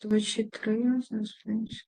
користувачі 3, зараз інше.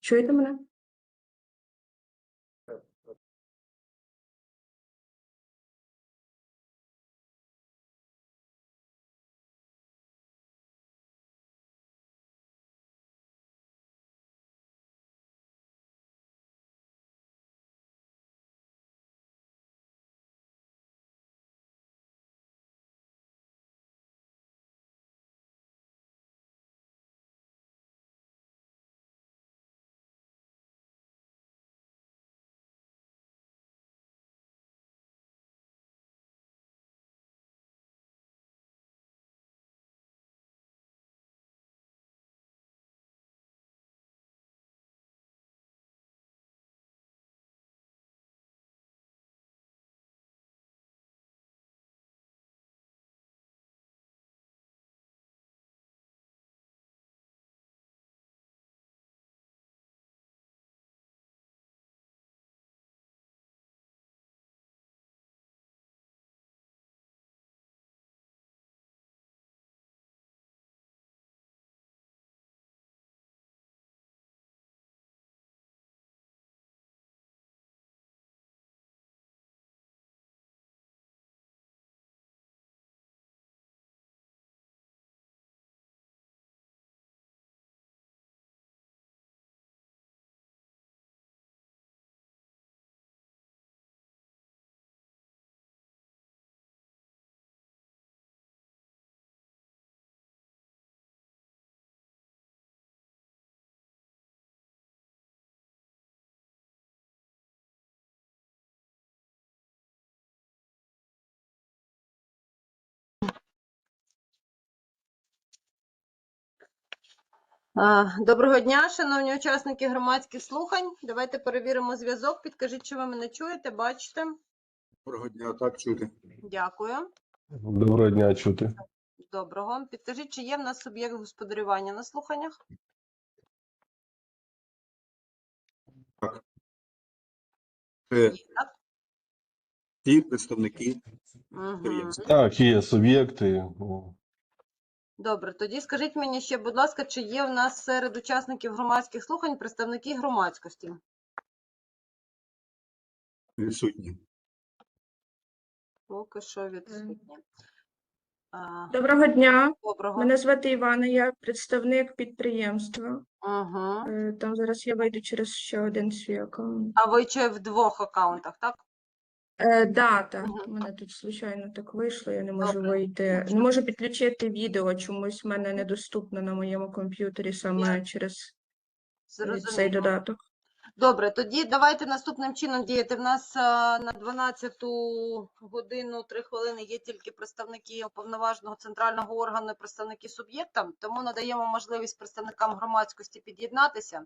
Чуєте мене? Доброго дня, шановні учасники громадських слухань. Давайте перевіримо зв'язок. Підкажіть, чи ви мене чуєте, бачите? Доброго дня, так чути. Дякую. Доброго дня чути. Доброго. Підкажіть, чи є в нас суб'єкт господарювання на слуханнях? Це Є, так? ті представники Угу. підприємства. Так, є суб'єкти. О, Добре, тоді скажіть мені ще, будь ласка, чи є в нас серед учасників громадських слухань представники громадськості? відсутні. Поки що відсутні. Доброго дня. Доброго. Мене звати Івана, я представник підприємства. Угу. Там зараз я вийду через ще один свій аккаунт. А ви чи в двох аккаунтах, так? Е, да, так. Мгм. У мене тут звичайно так вийшло, я не можу Добре. вийти. Не можу підключити відео, чомусь в мене недоступно на моєму комп'ютері саме через е, цей додаток. Добре, тоді давайте наступним чином діяти. В нас а, на 12 годину 3 хвилини є тільки представники уповноваженого центрального органу, і представники суб'єкта, тому надаємо можливість представникам громадськості під'єднатися.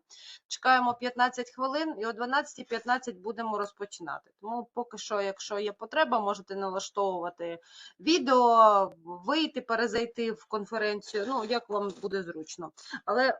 Чекаємо 15 хвилин і о 12.15 будемо розпочинати. Тому поки що, якщо є потреба, можете налаштовувати відео, вийти, перезайти в конференцію, ну як вам буде зручно. Але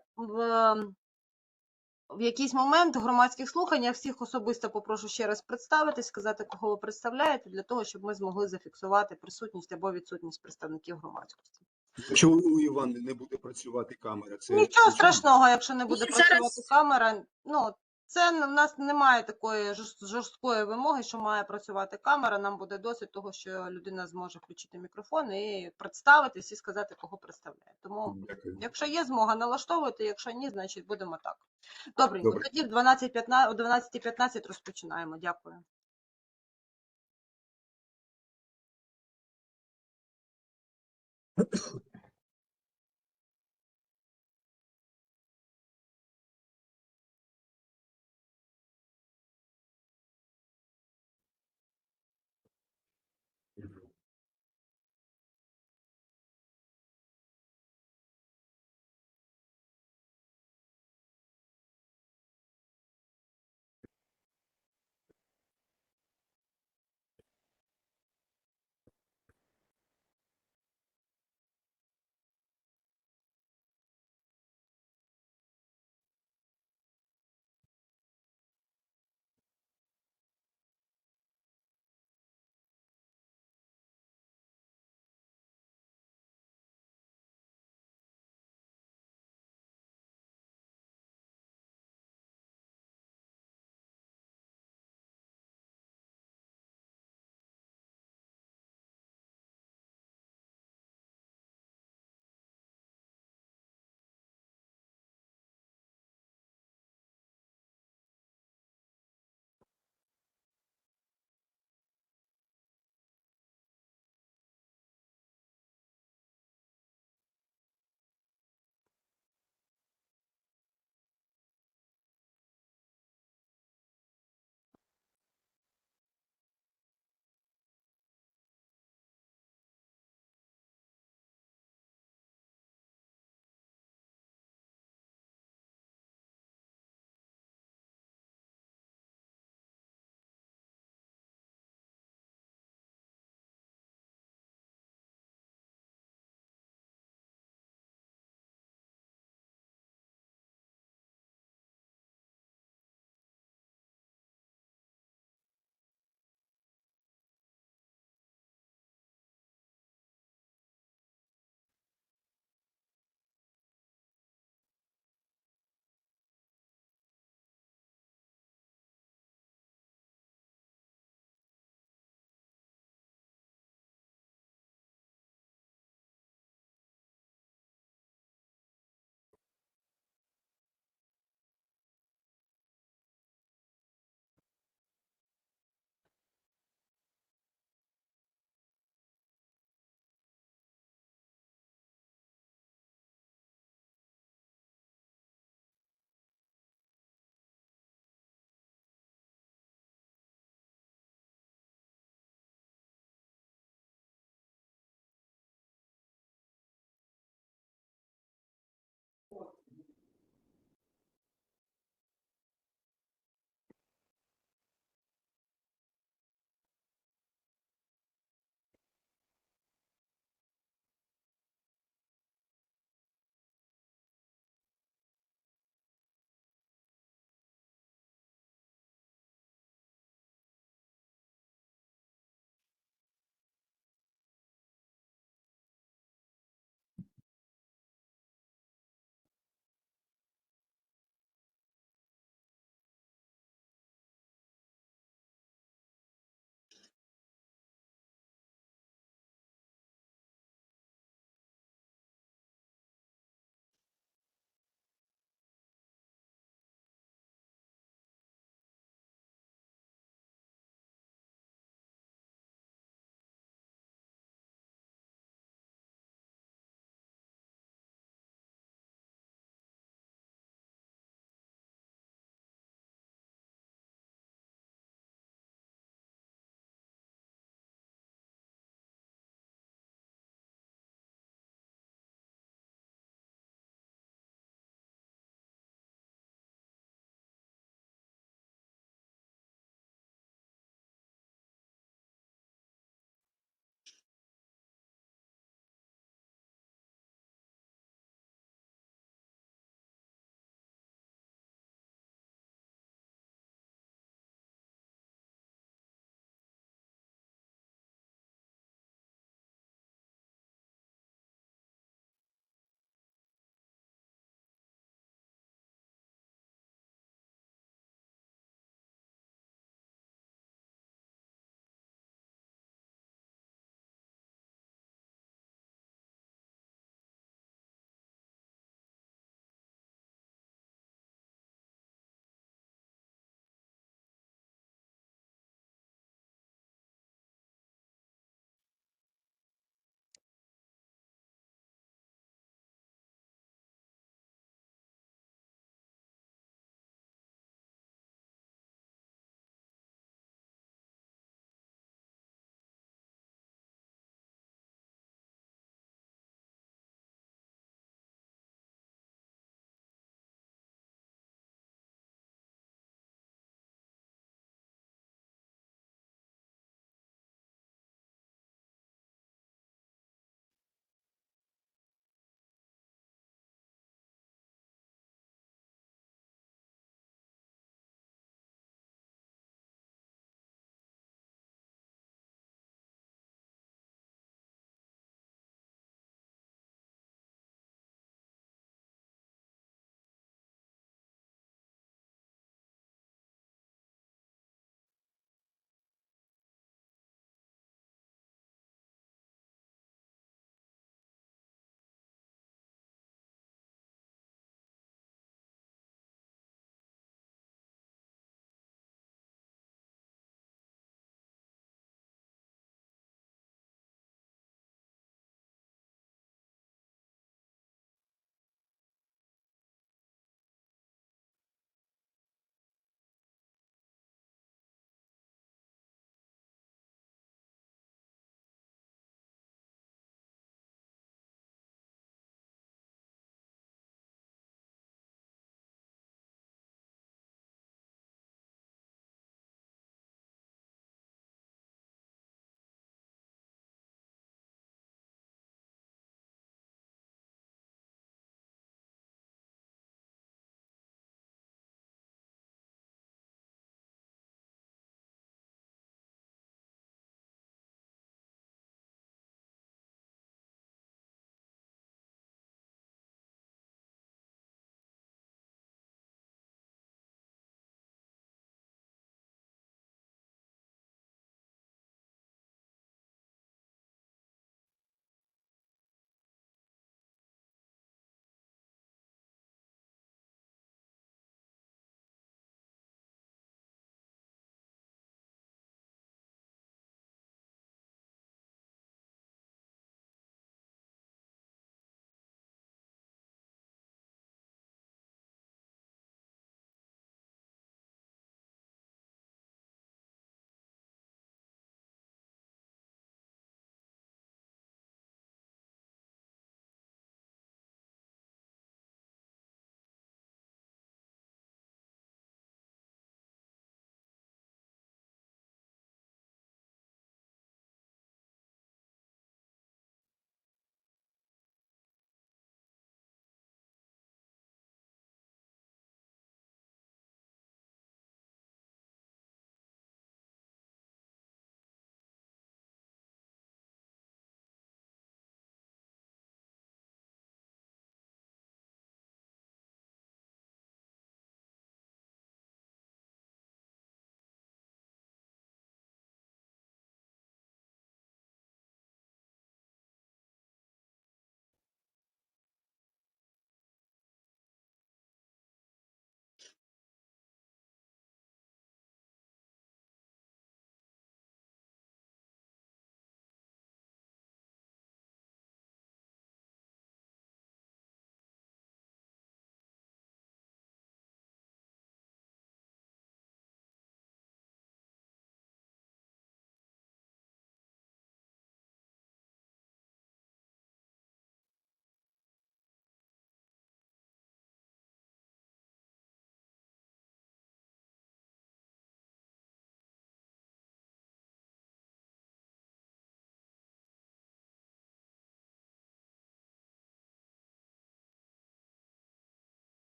в якийсь момент в громадських слухань я всіх особисто попрошу ще раз представитись, сказати, кого ви представляєте, для того, щоб ми змогли зафіксувати присутність або відсутність представників громадськості. Якщо у Івани не буде працювати камера, це Нічого страшного, якщо не буде зараз- працювати камера. Ну, це в нас немає такої жорсткої вимоги, що має працювати камера. Нам буде досить того, що людина зможе включити мікрофон і представитись і сказати, кого представляє. Тому, Дякую. якщо є змога налаштовувати, якщо ні, значить будемо так. Добре, Добре. тоді в 12.15 о 12.15 розпочинаємо. Дякую.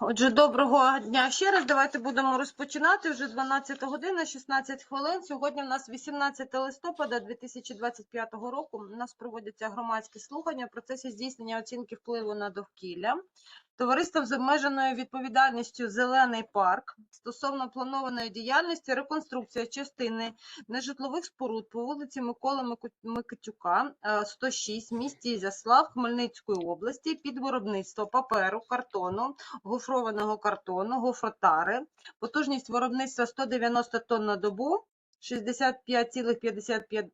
Отже, доброго дня ще раз. Давайте будемо розпочинати. Вже 12 година, 16 хвилин. Сьогодні у нас 18 листопада 2025 року. У нас проводяться громадські слухання в процесі здійснення оцінки впливу на довкілля. Товариством з обмеженою відповідальністю Зелений парк стосовно планованої діяльності реконструкція частини нежитлових споруд по вулиці Миколи Микитюка, е, 106, в місті Ізяслав Хмельницької області під виробництво паперу, картону, гофрованого картону, гофротари. Потужність виробництва 190 тонн на добу, 65,55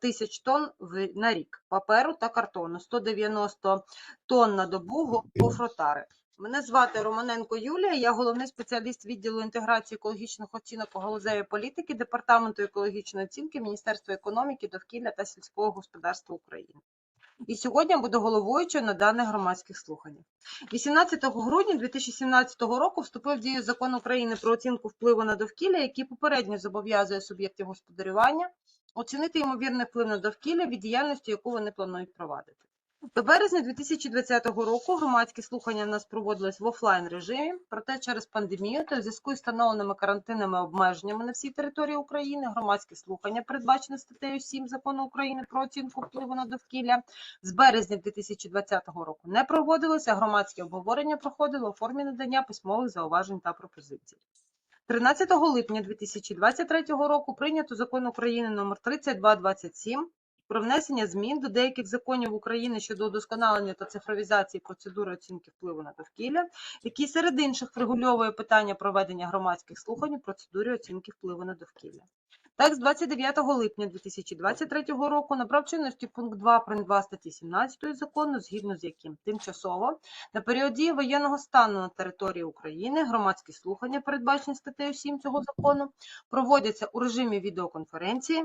тисяч тонн на рік паперу та картону, 190 тонн на добу го- гофротари. Мене звати Романенко Юлія, я головний спеціаліст відділу інтеграції екологічних оцінок у галузеї політики Департаменту екологічної оцінки Міністерства економіки, довкілля та сільського господарства України. І сьогодні буду головуючою на даних громадських слуханнях. 18 грудня 2017 року вступив в дію закон України про оцінку впливу на довкілля, який попередньо зобов'язує суб'єктів господарювання оцінити ймовірний вплив на довкілля від діяльності, яку вони планують провадити. До березня 2020 року громадські слухання в нас проводились в офлайн режимі, проте через пандемію та в зв'язку з встановленими карантинними обмеженнями на всій території України громадські слухання, передбачені статтею 7 закону України про оцінку впливу на довкілля, з березня 2020 року не проводилося, а громадське обговорення проходило у формі надання письмових зауважень та пропозицій. 13 липня 2023 року прийнято закон України номер 3227 про внесення змін до деяких законів України щодо удосконалення та цифровізації процедури оцінки впливу на довкілля, який серед інших врегульовує питання проведення громадських слухань у процедурі оцінки впливу на довкілля. Так, з 29 липня 2023 року набрав чинності пункт 2 прим. 2 статті 17 закону, згідно з яким тимчасово на період дії воєнного стану на території України громадські слухання, передбачені статтею 7 цього закону, проводяться у режимі відеоконференції,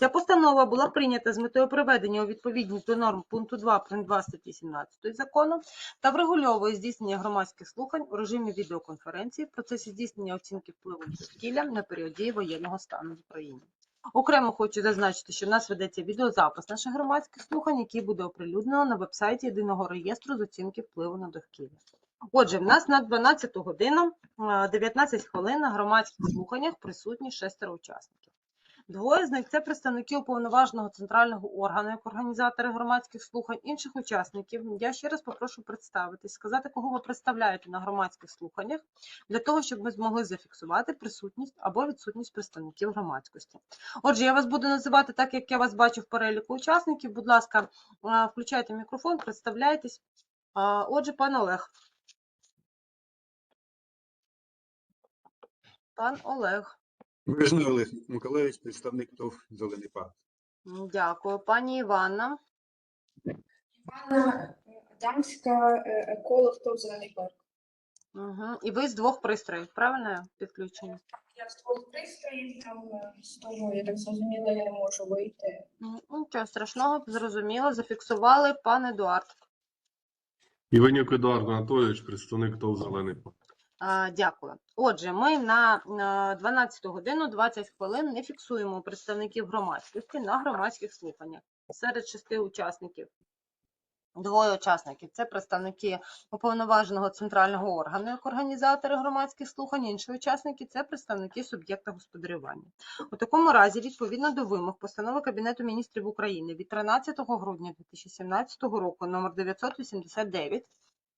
Ця постанова була прийнята з метою приведення у відповідність до норм пункту 2 прим. 2 статті 17 закону та врегульовує здійснення громадських слухань у режимі відеоконференції в процесі здійснення оцінки впливу довкілля на період дії воєнного стану в Україні. Окремо хочу зазначити, що в нас ведеться відеозапис наших громадських слухань, який буде оприлюднено на вебсайті єдиного реєстру з оцінки впливу на довкілля. Отже, в нас на 12 годину е, 19 хвилин на громадських слуханнях присутні шестеро учасників. Двоє з них це представники уповноваженого центрального органу, як організатори громадських слухань, інших учасників. Я ще раз попрошу представитись, сказати, кого ви представляєте на громадських слуханнях, для того, щоб ми змогли зафіксувати присутність або відсутність представників громадськості. Отже, я вас буду називати так, як я вас бачу в переліку учасників. Будь ласка, е, включайте мікрофон, представляйтесь. Отже, пан Олег. Пан Олег. Вижний Олег Миколаївич, представник ТОВ Зелений парк. Дякую. Пані Іванна. Анна Адамська, е, еколог ТОВ «Зелений парк». Угу. І ви з двох пристроїв, правильно я підключені? Я з двох пристроїв, там е, з того, я так зрозуміла, я не можу вийти. Нічого страшного, зрозуміло, зафіксували. Пан Едуард. Іванюк Едуард Анатолійович, представник ТОВ Зелений Парк. Дякую. Отже, ми на 12 годину 20 хвилин не фіксуємо представників громадськості на громадських слуханнях. Серед шести учасників. Двоє учасників це представники уповноваженого центрального органу як організатори громадських слухань. Інші учасники це представники суб'єкта господарювання. У такому разі, відповідно до вимог постанови Кабінету міністрів України від 13 грудня 2017 року номер 989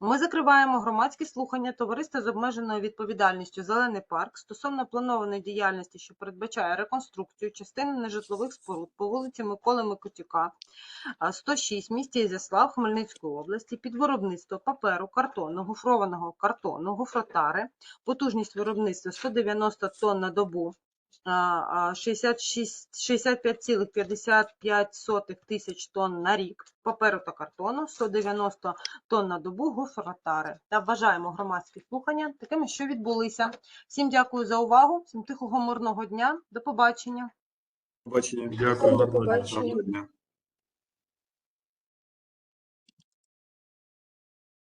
Ми закриваємо громадські слухання товариства з обмеженою відповідальністю Зелений парк стосовно планованої діяльності, що передбачає реконструкцію частини нежитлових споруд по вулиці Миколи Микотюка, 106 в місті Ізяслав Хмельницької області під виробництво паперу, картону, гофрованого картону, гофротари, потужність виробництва 190 тонн на добу, а, а, 66 65,55 тисяч тонн на рік паперу та картону, 190 тонн на добу гофротари. Та вважаємо громадські слухання такими, що відбулися. Всім дякую за увагу, всім тихого мирного дня. До побачення. Побачення. Дякую. До побачення. Дня.